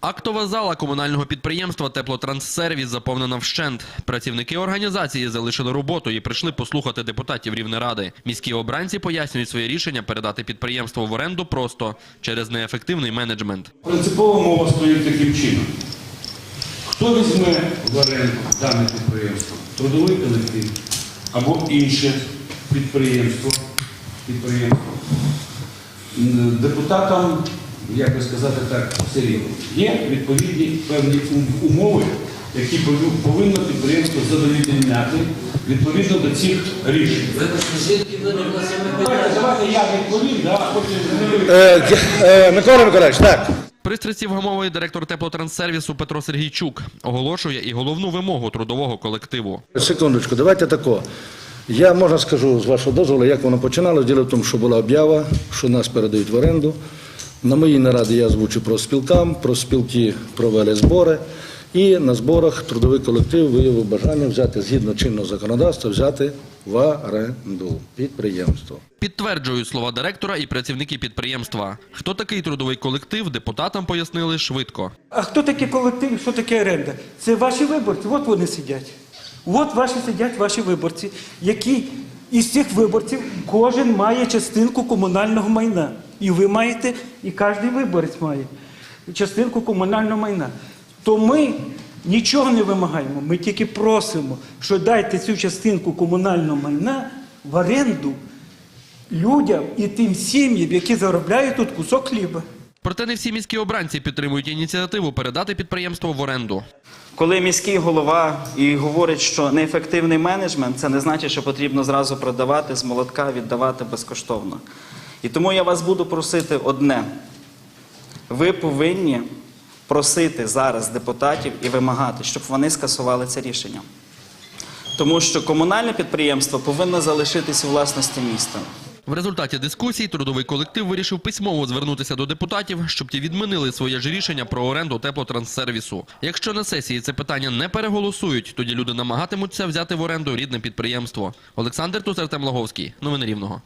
Актова зала комунального підприємства Теплотранссервіс заповнена вщент. Працівники організації залишили роботу і прийшли послухати депутатів Рівнеради. Міські обранці пояснюють своє рішення передати підприємство в оренду просто через неефективний менеджмент. Принципова мова стоїть таким чином. Хто візьме в оренду дане підприємство? Трудовий колектив або інше підприємство. підприємство. Депутатам, як би сказати так, все рівно. Є відповідні певні умови, які повинно- повинно підприємство задовільняти відповідно до цих рішень. Давайте, давайте я відповім, да, а потім. Е, е, Микола Миколаївич, так. Пристрасті вгамовує директор теплотранссервісу Петро Сергійчук. Оголошує і головну вимогу трудового колективу. Секундочку, давайте тако. Я можна скажу з вашого дозволу, як воно починалося. Діло в тому, що була об'ява, що нас передають в оренду. На моїй нараді я озвучив про спілкам, про спілки провели збори. І на зборах трудовий колектив виявив бажання взяти згідно чинного законодавства, взяти в оренду підприємство. Підтверджують слова директора і працівники підприємства. Хто такий трудовий колектив, депутатам пояснили швидко. А хто такий колектив, що таке оренда? Це ваші виборці, от вони сидять. От ваші сидять ваші виборці, які із цих виборців кожен має частинку комунального майна. І ви маєте, і кожен виборець має частинку комунального майна. То ми нічого не вимагаємо, ми тільки просимо, що дайте цю частинку комунального майна в оренду людям і тим сім'ям, які заробляють тут кусок хліба. Проте не всі міські обранці підтримують ініціативу передати підприємство в оренду. Коли міський голова і говорить, що неефективний менеджмент, це не значить, що потрібно зразу продавати з молотка, віддавати безкоштовно. І тому я вас буду просити одне: ви повинні просити зараз депутатів і вимагати, щоб вони скасували це рішення. Тому що комунальне підприємство повинно залишитись у власності міста. В результаті дискусій трудовий колектив вирішив письмово звернутися до депутатів, щоб ті відмінили своє ж рішення про оренду теплотранссервісу. Якщо на сесії це питання не переголосують, тоді люди намагатимуться взяти в оренду рідне підприємство. Олександр Тусер Темлаговський. Новини Рівного.